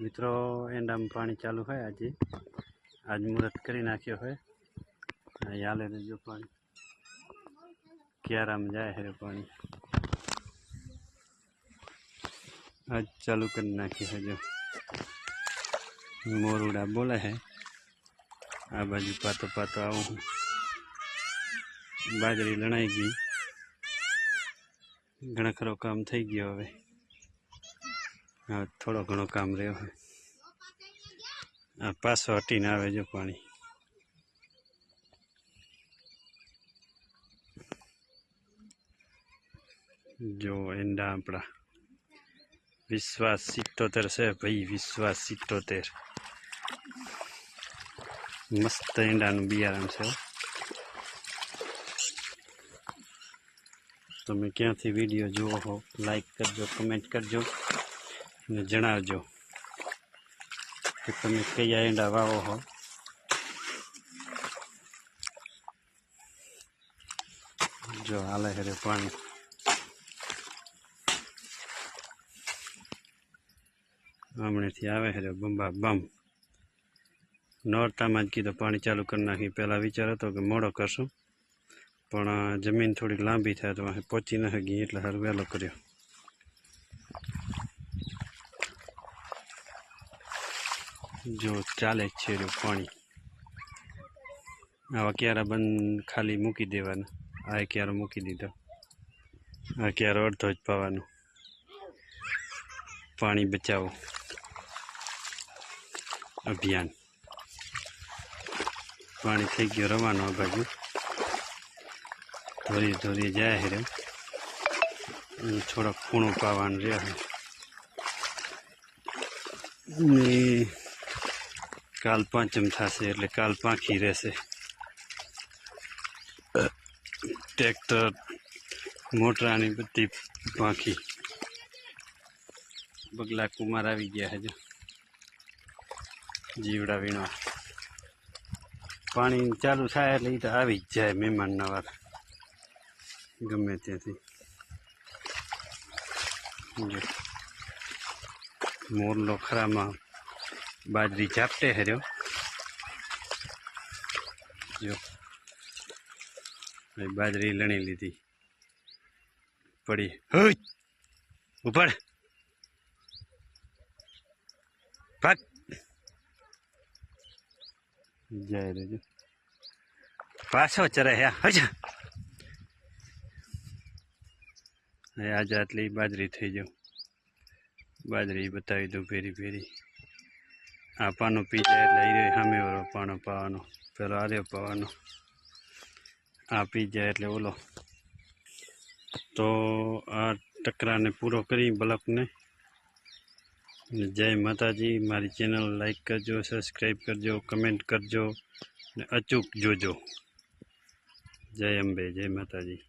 મિત્રો, એંડામાં પાણી ચાલુ હોય આજે. આજ મુહૂર્ત કરી નાખ્યો હોય. અહીં હાલે રહેજો પાણી. ક્યારામાં જાય હરે પાણી. આજ ચાલુ કરી નાખ્યું છે જો. મોરુડા બોલે છે આ બાજુ પાતો પાતો આવું હું. બાજરી લણાઈ ગઈ. ઘણા ખરો કામ થઈ ગયો હવે હવે. થોડો ઘણો કામ રહ્યો. હોય આ પાછો હટીને આવે જો પાણી. જો એંડા આપણા. વિશ્વાસ સિત્તોતેર છે ભાઈ, વિશ્વાસ સિત્તોતેર. મસ્ત એંડાનું બિયારણ છે તમે ક્યાંથી વીડિયો જુઓ હો લાઈક કરજો કમેન્ટ કરજો. અને જણાવજો કે તમે કયા એંડા વાવો હો. જો હાલે હરે પાણી. હમણાંથી આવે હરે બંબા બમ. નોરતામાં જ કીધું, પાણી ચાલુ કરી નાખી. પહેલાં વિચાર હતો કે મોડો કરશું, પણ જમીન થોડી લાંબી થાય તો પહોંચી ન શકી એટલે હાર વહેલો કર્યો. જો ચાલે છે રહ્યું પાણી. આવા ક્યારા બંધ ખાલી મૂકી દેવાના. આ ક્યારો મૂકી દીધો. આ ક્યારો અડધો જ પાવાનો. પાણી બચાવો. અભિયાન. પાણી થઈ ગયો રવાનો આ બાજુ. ધોરી ધોરી જાય હેરે થોડોક ખૂણો પાવાનું રહે ને કાલ પાંચમ થશે એટલે કાલ પાંખી રહેશે. ટ્રેક્ટર મોટરાની બધી પાંખી. બગલા કુમાર આવી ગયા હજુ જીવડા વીણવા. પાણી ચાલુ થાય એટલે એ તો આવી જ જાય મહેમાન નવાર ગમે ત્યાંથી. મોરલો ખરામાં બાજરી ઝાપટે હર્યો જો હવે બાજરી લણી લીધી પડી હોય ઉપર ભાગ જાય રેજો પાછો ચરે હે હજા હવે આજે આટલી બાજરી થઈ જાવ બાજરી બતાવી દઉં ભેરી ભેરી આ પાનો પી જાય એટલે હીરે સામે વાળો પાનો પાવાનો પેલો આર્યો પાવાનો આ પી જાય એટલે ઓલો. તો આ ટકરાને પૂરો કરી બ્લોકને. જય માતાજી, મારી ચેનલ લાઈક કરજો, સબસ્ક્રાઈબ કરજો, કમેન્ટ કરજો ને અચૂક જોજો. જય અંબે, જય માતાજી.